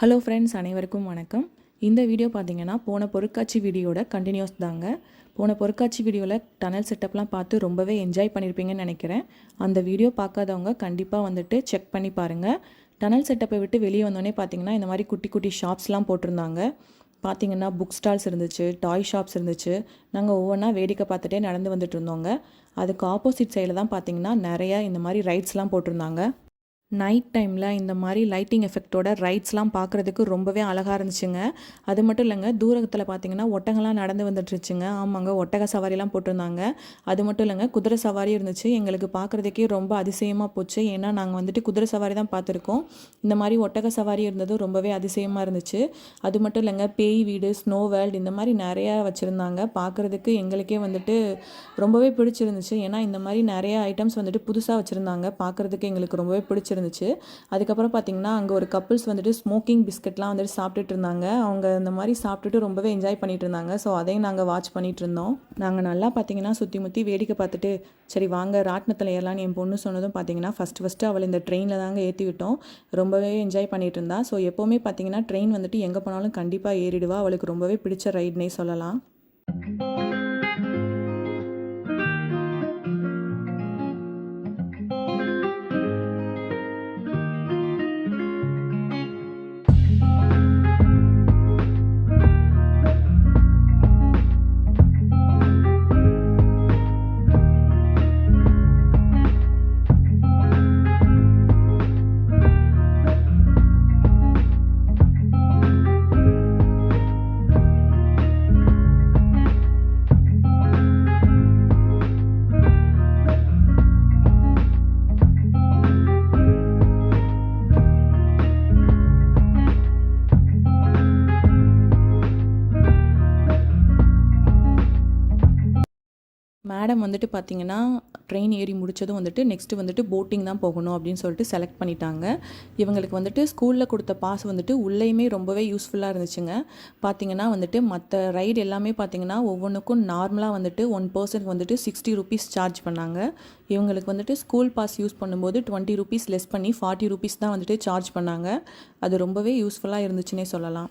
Hello friends அனைவருக்கும் வணக்கம். இந்த வீடியோ பார்த்தீங்கன்னா போன பொருட்காட்சி வீடியோட கண்டினியூஸ் தாங்க. போன பொருட்காட்சி வீடியோவில் டனல் செட்டப்லாம் பார்த்து ரொம்பவே என்ஜாய் பண்ணியிருப்பீங்கன்னு நினைக்கிறேன். அந்த வீடியோ பார்க்காதவங்க கண்டிப்பாக வந்துட்டு செக் பண்ணி பாருங்கள் டனல் செட்டப்பை விட்டு வெளியே வந்தோடனே பார்த்தீங்கன்னா இந்த மாதிரி குட்டி குட்டி ஷாப்ஸ்லாம் போட்டிருந்தாங்க. பார்த்தீங்கன்னா புக் ஸ்டால்ஸ் இருந்துச்சு டாய் ஷாப்ஸ் இருந்துச்சு. நாங்கள் ஒவ்வொன்றா வேடிக்கை பார்த்துட்டே நடந்து வந்துட்டு இருந்தோங்க. அதுக்கு ஆப்போசிட் சைடில் தான் பார்த்தீங்கன்னா நிறையா இந்த மாதிரி ரைட்ஸ்லாம் போட்டிருந்தாங்க. நைட் டைமில் இந்த மாதிரி லைட்டிங் எஃபெக்டோட ரைட்ஸ்லாம் பார்க்குறதுக்கு ரொம்பவே அழகாக இருந்துச்சுங்க. அது மட்டும் இல்லைங்க தூரத்தில் பார்த்தீங்கன்னா ஒட்டகம்லாம் நடந்து வந்துட்டுருச்சுங்க ஆமாங்க ஒட்டக சவாரிலாம் போட்டிருந்தாங்க. அது மட்டும் இல்லைங்க குதிரை சவாரி இருந்துச்சு. எங்களுக்கு பார்க்குறதுக்கே ரொம்ப அதிசயமாக போச்சு. ஏன்னா நாங்கள் வந்துட்டு குதிரை சவாரி தான் பார்த்துருக்கோம் இந்த மாதிரி ஒட்டக சவாரி இருந்தது ரொம்பவே அதிசயமாக இருந்துச்சு. அது மட்டும் இல்லைங்க பேய் வீடு ஸ்னோ வேர்ல்டு இந்த மாதிரி நிறையா வச்சுருந்தாங்க. பார்க்குறதுக்கு எங்களுக்கே வந்துட்டு ரொம்பவே பிடிச்சிருந்துச்சு. ஏன்னா இந்த மாதிரி நிறைய ஐட்டம்ஸ் வந்துட்டு புதுசாக வச்சுருந்தாங்க. பார்க்குறதுக்கு எங்களுக்கு ரொம்பவே பிடிச்சிருந்துச்சு. அதுக்கப்புறம் பார்த்தீங்கன்னா அங்கே ஒரு கப்புள்ஸ் வந்துட்டு ஸ்மோக்கிங் பிஸ்கட்லாம் வந்துட்டு சாப்பிட்டுட்டு இருந்தாங்க. அவங்க இந்த மாதிரி சாப்பிட்டுட்டு ரொம்பவே என்ஜாய் பண்ணிட்டு இருந்தாங்க. ஸோ அதையும் நாங்கள் வாட்ச் பண்ணிட்டு இருந்தோம். நாங்கள் நல்லா பார்த்தீங்கன்னா சுற்றி முற்றி வேடிக்கை பார்த்துட்டு சரி வாங்க ராட்டினத்தில் ஏறலான்னு என் பொண்ணு சொன்னதும் பார்த்தீங்கன்னா ஃபஸ்ட்டு ஃபஸ்ட்டு அவள் இந்த ட்ரெயினில் தாங்க ஏற்றி விட்டோம். ரொம்பவே என்ஜாய் பண்ணிட்டு இருந்தா. ஸோ எப்போவுமே பார்த்தீங்கன்னா ட்ரெயின் வந்துட்டு எங்கே போனாலும் கண்டிப்பாக ஏறிடுவா. அவளுக்கு ரொம்பவே பிடிச்ச ரைட்னே சொல்லலாம். மேடம் வந்துட்டு பார்த்தீங்கன்னா ட்ரெயின் ஏறி முடிச்சதும் வந்துட்டு நெக்ஸ்ட்டு வந்துட்டு போட்டிங் தான் போகணும் அப்படின்னு சொல்லிட்டு செலக்ட் பண்ணிட்டாங்க. இவங்களுக்கு வந்துட்டு ஸ்கூலில் கொடுத்த பாஸ் வந்துட்டு உள்ளேயுமே ரொம்பவே யூஸ்ஃபுல்லாக இருந்துச்சுங்க. பார்த்தீங்கன்னா வந்துட்டு மற்ற ரைடு எல்லாமே பார்த்தீங்கன்னா ஒவ்வொன்றுக்கும் நார்மலாக வந்துட்டு ஒன் பர்சன்ட் வந்துட்டு சிக்ஸ்டி ருபீஸ் சார்ஜ் பண்ணாங்க. இவங்களுக்கு வந்துட்டு ஸ்கூல் பாஸ் யூஸ் பண்ணும்போது டுவெண்ட்டி ருபீஸ் லெஸ் பண்ணி ஃபார்ட்டி ருபீஸ் தான் வந்துட்டு சார்ஜ் பண்ணாங்க. அது ரொம்பவே யூஸ்ஃபுல்லாக இருந்துச்சுன்னே சொல்லலாம்.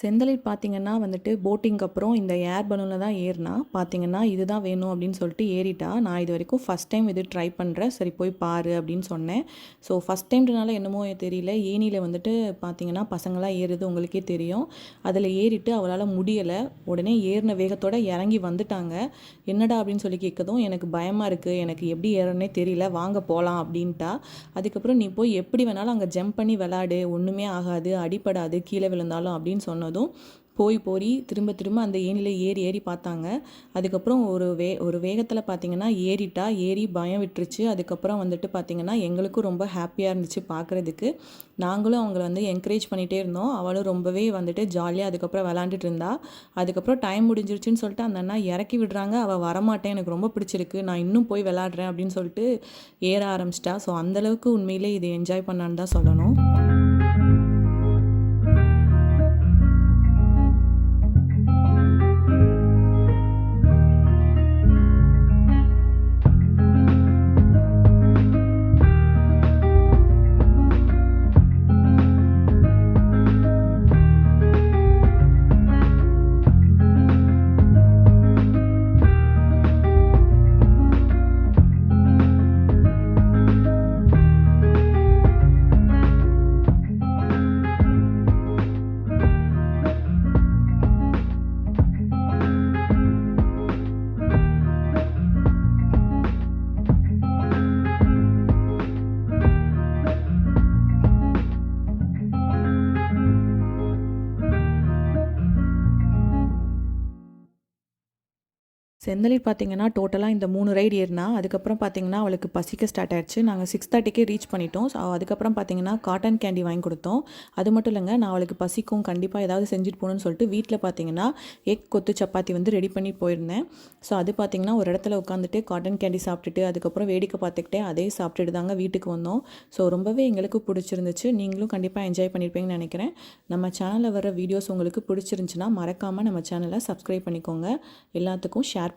செந்தலில் பார்த்தீங்கன்னா வந்துட்டு போட்டிங்க்கு அப்புறம் இந்த ஏர் பலூனில் தான் ஏறினா பார்த்தீங்கன்னா இதுதான் வேணும் அப்படின்னு சொல்லிட்டு ஏறிட்டா நான் இது வரைக்கும் ஃபஸ்ட் டைம் இது ட்ரை பண்ணுறேன் சரி போய் பாரு அப்படின்னு சொன்னேன். ஸோ ஃபஸ்ட் டைம்ன்றனால என்னமோ தெரியல. ஏனியில் வந்துட்டு பார்த்தீங்கன்னா பசங்களாம் ஏறுது உங்களுக்கே தெரியும். அதில் ஏறிட்டு அவளால் முடியலை. உடனே ஏறின வேகத்தோடு இறங்கி வந்துட்டாங்க. என்னடா அப்படின்னு சொல்லி கேட்கதும் எனக்கு பயமாக இருக்குது எனக்கு எப்படி ஏறனே தெரியல. வாங்க போகலாம் அப்படின்ட்டா. அதுக்கப்புறம் நீ போய் எப்படி வேணாலும் அங்கே ஜம்ப் பண்ணி விளாடு. ஒன்றுமே ஆகாது. அடிப்படாது கீழே விழுந்தாலும் அப்படின்னு சொன்னதும் போய் போய் திரும்ப திரும்ப அந்த ஏணியில் ஏறி ஏறி பார்த்தாங்க. அதுக்கப்புறம் ஒரு வே ஒரு வேகத்தில் பார்த்தீங்கன்னா ஏறிட்டா ஏறி பயம் விட்டுருச்சு. அதுக்கப்புறம் வந்துட்டு பார்த்தீங்கன்னா எங்களுக்கும் ரொம்ப ஹாப்பியாக இருந்துச்சு பார்க்குறதுக்கு நாங்களும் அவங்கள வந்து என்கரேஜ் பண்ணிகிட்டே இருந்தோம். அவளும் ரொம்பவே வந்துட்டு ஜாலியாக அதுக்கப்புறம் விளாண்டுட்டு இருந்தா. அதுக்கப்புறம் டைம் முடிஞ்சிருச்சுன்னு சொல்லிட்டு அந்த அண்ணா இறக்கி விடுறாங்க. அவள் வரமாட்டேன் எனக்கு ரொம்ப பிடிச்சிருக்கு. நான் இன்னும் போய் விளாட்றேன் அப்படின்னு சொல்லிட்டு ஏற ஆரம்பிச்சிட்டா. ஸோ அந்தளவுக்கு உண்மையிலே இது என்ஜாய் பண்ணான்னு தான் சொல்லணும். செந்தலில் பார்த்தீங்கன்னா டோட்டலாக இந்த மூணு ரைடு ஏறினா அதுக்கப்புறம் பார்த்தீங்கன்னா அவளுக்கு பசிக்க ஸ்டார்ட் ஆயிடுச்சு நாங்கள் சிக்ஸ் தேர்ட்டிக்கே ரீச் பண்ணிட்டோம். ஸோ அதுக்கப்புறம் பார்த்தீங்கன்னா காட்டன் கேண்டி வாங்கி கொடுத்தோம். அது மட்டும் இல்லைங்க நான் அவளுக்கு பசிக்கும் கண்டிப்பாக ஏதாவது செஞ்சுட்டு போகணும்னு சொல்லிட்டு வீட்டில் பார்த்தீங்கன்னா எக் கொத்து சப்பாத்தி வந்து ரெடி பண்ணி போயிருந்தேன். ஸோ அது பார்த்தீங்கன்னா ஒரு இடத்துல உட்காந்துட்டு காட்டன் கேண்டி சாப்பிட்டுட்டு அதுக்கப்புறம் வேடிக்கை பார்த்துக்கிட்டே அதே சாப்பிட்டுட்டு தாங்க வீட்டுக்கு வந்தோம். ஸோ ரொம்பவே எங்களுக்கு பிடிச்சிருந்துச்சு. நீங்களும் கண்டிப்பாக என்ஜாய் பண்ணியிருப்பீங்கன்னு நினைக்கிறேன். நம்ம சேனலில் வர வீடியோஸ் உங்களுக்கு பிடிச்சிருந்துச்சுன்னா மறக்காமல் நம்ம சேனலை சப்ஸ்கிரைப் பண்ணிக்கோங்க. எல்லாத்துக்கும் ஷேர்